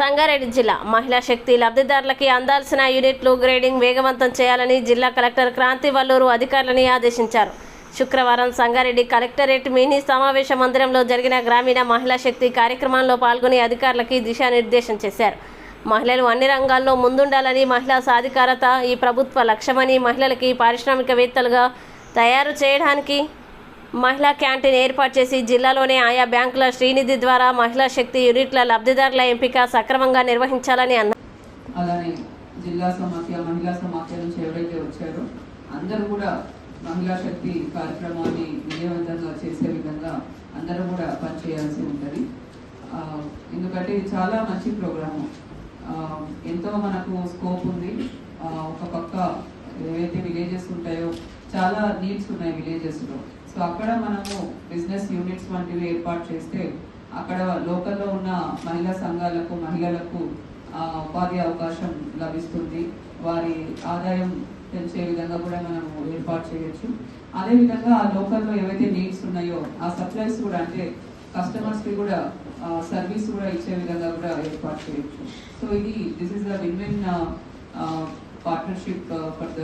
సంగారెడ్డి జిల్లా మహిళా శక్తి లబ్ధిదారులకి అందాల్సిన యూనిట్లు గ్రేడింగ్ వేగవంతం చేయాలని జిల్లా కలెక్టర్ క్రాంతి వల్లూరు అధికారులని ఆదేశించారు. శుక్రవారం సంగారెడ్డి కలెక్టరేట్ మినీ సమావేశ మందిరంలో జరిగిన గ్రామీణ మహిళా శక్తి కార్యక్రమంలో పాల్గొని అధికారులకి దిశానిర్దేశం చేశారు. మహిళలు అన్ని రంగాల్లో ముందుండాలని మహిళా సాధికారత ఈ ప్రభుత్వ లక్ష్యమని మహిళలకి పారిశ్రామికవేత్తలుగా తయారు చేయడానికి మహిళా క్యాంటీన్ ఏర్పాటు చేసి జిల్లాలోని ఆయా బ్యాంకుల శ్రీనిధి ద్వారా మహిళా శక్తి యూనిట్ల లబ్ధిదారుల ఎంపిక సక్రమంగా నిర్వహించాలని అన్నారు. అలానే జిల్లా సమాఖ్య మహిళా సమాఖ్య నుంచి ఎవరైతే వచ్చారో అందరూ కూడా మహిళా శక్తి కార్యక్రమాన్ని విజయవంతంగా చేసే విధంగా అందరూ కూడా పనిచేయాల్సి ఉంటుంది. ఎందుకంటే ఇది చాలా మంచి ప్రోగ్రాము. ఎంతో మనకు స్కోప్ ఉంది. ఒక పక్క ఏవైతే విలేజెస్ ఉంటాయో చాలా నీడ్స్ ఉన్నాయి విలేజెస్లో సో అక్కడ మనము బిజినెస్ యూనిట్స్ వంటివి ఏర్పాటు చేస్తే అక్కడ లోకల్లో ఉన్న మహిళా సంఘాలకు మహిళలకు ఉపాధి అవకాశం లభిస్తుంది. వారి ఆదాయం పెంచే విధంగా కూడా మనం ఏర్పాటు చేయొచ్చు. అదేవిధంగా ఆ లోకల్లో ఏవైతే నీడ్స్ ఉన్నాయో ఆ సప్లైస్ కూడా అంటే కస్టమర్స్కి కూడా సర్వీస్ కూడా ఇచ్చే విధంగా కూడా ఏర్పాటు చేయొచ్చు. సో ఇది this is the win win partnership for the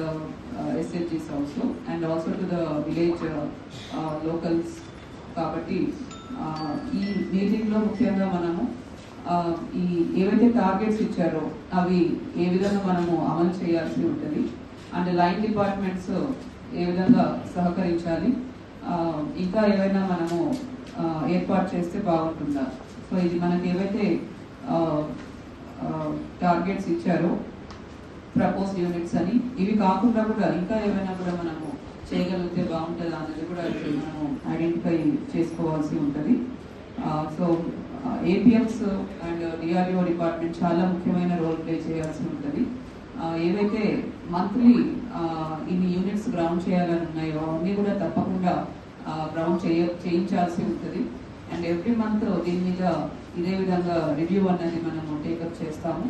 ఎస్హెచ్జిస్ also and also to the village locals కాబట్టి ఈ మీటింగ్లో ముఖ్యంగా మనము ఈ ఏవైతే టార్గెట్స్ ఇచ్చారో అవి ఏ విధంగా మనము అమలు చేయాల్సి ఉంటుంది అండ్ లైన్ డిపార్ట్మెంట్స్ ఏ విధంగా సహకరించాలి ఇంకా ఏవైనా మనము ఏర్పాటు చేస్తే బాగుంటుందా? సో ఇది మనకి ఏవైతే టార్గెట్స్ ఇచ్చారో ప్రపోజ్ యూనిట్స్ అని ఇవి కాకుండా కూడా ఇంకా ఏమైనా కూడా మనము చేయగలిగితే బాగుంటుందా అనేది కూడా మనము ఐడెంటిఫై చేసుకోవాల్సి ఉంటుంది. So APMs and DRDO department చాలా ముఖ్యమైన రోల్ ప్లే చేయాల్సి ఉంటుంది. ఏవైతే మంత్లీ ఇన్ని యూనిట్స్ గ్రౌండ్ చేయాలని ఉన్నాయో అవన్నీ కూడా తప్పకుండా గ్రౌండ్ చేయ చేయించాల్సి ఉంటుంది. అండ్ ఎవ్రీ మంత్ దీని మీద ఇదే విధంగా రివ్యూ అన్నది మనము టేకప్ చేస్తాము.